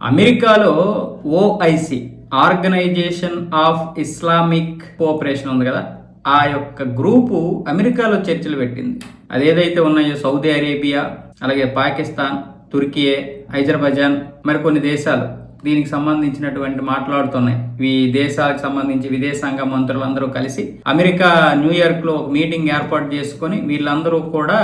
అమెరికాలో OIC organisation of Islamic cooperation ఉంది కదా? ఆ యొక్క గ్రూపు అమెరికాలో చర్చలు పెట్టింది. అదేదైతే ఉన్నాయో సౌదీ అరేబియా అలాగే పాకిస్తాన్ తుర్కియే హైదరాబాద్ మరికొన్ని దేశాలు దీనికి సంబంధించినటువంటి మాట్లాడుతున్నాయి. ఈ దేశాలకు సంబంధించి విదేశాంగ మంత్రులందరూ కలిసి అమెరికా న్యూయార్క్లో ఒక మీటింగ్ ఏర్పాటు చేసుకొని వీళ్ళందరూ కూడా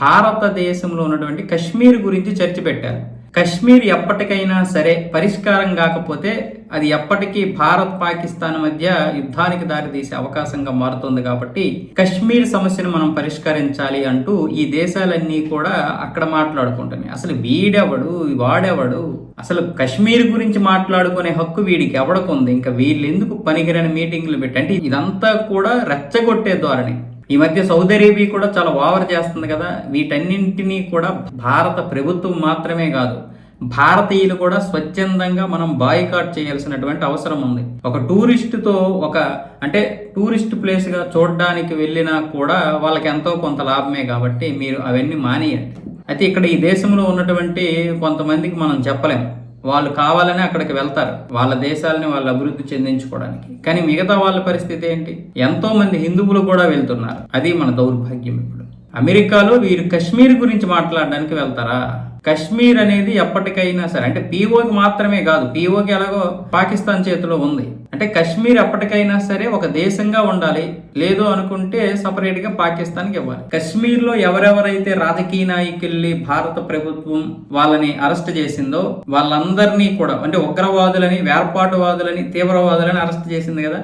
భారతదేశంలో ఉన్నటువంటి కశ్మీర్ గురించి చర్చ పెట్టారు. కశ్మీర్ ఎప్పటికైనా సరే పరిష్కారం కాకపోతే అది ఎప్పటికీ భారత్ పాకిస్తాన్ మధ్య యుద్ధానికి దారితీసే అవకాశంగా మారుతుంది కాబట్టి కశ్మీర్ సమస్యను మనం పరిష్కరించాలి అంటూ ఈ దేశాలన్నీ కూడా అక్కడ మాట్లాడుకుంటున్నాయి. అసలు వీడెవడు? వాడెవడు? అసలు కశ్మీర్ గురించి మాట్లాడుకునే హక్కు వీడికి ఎవడకుంది ఇంకా వీళ్ళు ఎందుకు పనికిరని మీటింగ్లు పెట్టి అంటే ఇదంతా కూడా రెచ్చగొట్టే ధోరణి. ఈ మధ్య సౌదీ అరేబియా కూడా చాలా ఓవర్ చేస్తుంది కదా. వీటన్నింటినీ కూడా భారత ప్రభుత్వం మాత్రమే కాదు భారతీయులు కూడా స్వచ్ఛందంగా మనం బాయ్కాట్ చేయాల్సినటువంటి అవసరం ఉంది. ఒక టూరిస్ట్తో ఒక అంటే టూరిస్ట్ ప్లేస్గా చూడడానికి వెళ్ళినా కూడా వాళ్ళకి ఎంతో కొంత లాభమే కాబట్టి మీరు అవన్నీ మానేయండి. అయితే ఇక్కడ ఈ దేశంలో ఉన్నటువంటి కొంతమందికి మనం చెప్పలేము వాళ్ళు కావాలని అక్కడికి వెళ్తారు. వాళ్ళ దేశాలని వాళ్ళు అభివృద్ధి చెందించుకోవడానికి. కానీ మిగతా వాళ్ళ పరిస్థితి ఏంటి? ఎంతో మంది హిందువులు కూడా వెళ్తున్నారు. అది మన దౌర్భాగ్యం ఇప్పుడు. అమెరికాలో వీరు కశ్మీర్ గురించి మాట్లాడడానికి వెళ్తారా? కశ్మీర్ అనేది ఎప్పటికైనా సరే అంటే పీఓకి మాత్రమే కాదు పీఓకి ఎలాగో పాకిస్తాన్ చేతిలో ఉంది. అంటే కశ్మీర్ ఎప్పటికైనా సరే ఒక దేశంగా ఉండాలి లేదు అనుకుంటే సపరేట్గా పాకిస్తాన్కి ఇవ్వాలి. కశ్మీర్లో ఎవరెవరైతే రాజకీయ నాయకుల్ని భారత ప్రభుత్వం వాళ్ళని అరెస్ట్ చేసిందో వాళ్ళందరినీ కూడా అంటే ఉగ్రవాదులని వేర్పాటువాదులని తీవ్రవాదులని అరెస్ట్ చేసింది కదా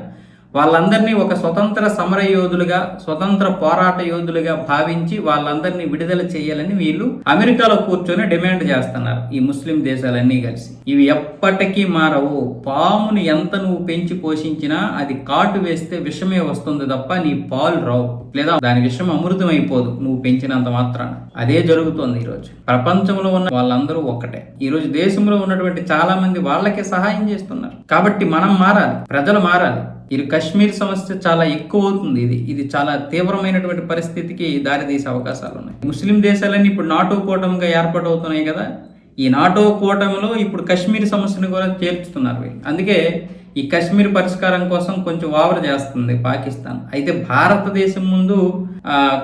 వాళ్ళందరినీ ఒక స్వతంత్ర సమర యోధులుగా స్వతంత్ర పోరాట యోధులుగా భావించి వాళ్ళందరినీ విడుదల చేయాలని వీళ్ళు అమెరికాలో కూర్చొని డిమాండ్ చేస్తున్నారు ఈ ముస్లిం దేశాలన్నీ కలిసి. ఇవి ఎప్పటికీ మారవు. పాముని ఎంత నువ్వు పెంచి పోషించినా అది కాటు వేస్తే విషమే వస్తుంది తప్ప నీ పాలు రావు. లేదా దాని విషయం అమృతం అయిపోదు నువ్వు పెంచినంత మాత్రాన. అదే జరుగుతోంది ఈరోజు. ప్రపంచంలో ఉన్న వాళ్ళందరూ ఒక్కటే. ఈరోజు దేశంలో ఉన్నటువంటి చాలా మంది వాళ్ళకే సహాయం చేస్తున్నారు. కాబట్టి మనం మారాలి ప్రజలు మారాలి. ఇది కశ్మీర్ సమస్య చాలా ఎక్కువ అవుతుంది. ఇది ఇది చాలా తీవ్రమైనటువంటి పరిస్థితికి దారితీసే అవకాశాలు ఉన్నాయి. ముస్లిం దేశాలన్నీ ఇప్పుడు నాటో కూటమిగా ఏర్పాటు అవుతున్నాయి కదా. ఈ నాటో కూటమిలో ఇప్పుడు కశ్మీర్ సమస్యను కూడా చేర్చుతున్నారు వీళ్ళు. అందుకే ఈ కశ్మీర్ పరిష్కారం కోసం కొంచెం వావర చేస్తుంది పాకిస్తాన్. అయితే భారతదేశం ముందు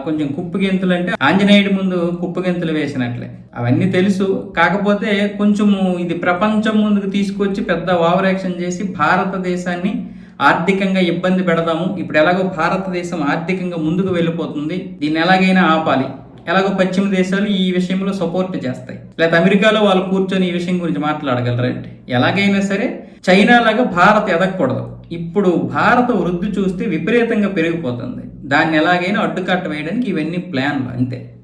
కొంచెం కుప్పగింతలు అంటే ఆంజనేయుడి ముందు కుప్పగింతలు వేసినట్లే. అవన్నీ తెలుసు. కాకపోతే కొంచెము ఇది ప్రపంచం ముందుకు తీసుకొచ్చి పెద్ద ఓవర్ యాక్షన్ చేసి భారతదేశాన్ని ఆర్థికంగా ఇబ్బంది పెడదాము. ఇప్పుడు ఎలాగో భారతదేశం ఆర్థికంగా ముందుకు వెళ్ళిపోతుంది. దీన్ని ఎలాగైనా ఆపాలి. ఎలాగో పశ్చిమ దేశాలు ఈ విషయంలో సపోర్ట్ చేస్తాయి. లేకపోతే అమెరికాలో వాళ్ళు కూర్చొని ఈ విషయం గురించి మాట్లాడగలరంటే ఎలాగైనా సరే చైనా లాగా భారత్ ఎదగకూడదు. ఇప్పుడు భారత వృద్ధి చూస్తే విపరీతంగా పెరిగిపోతుంది. దాన్ని ఎలాగైనా అడ్డుకట్ట వేయడానికి ఇవన్నీ ప్లాన్లు అంతే.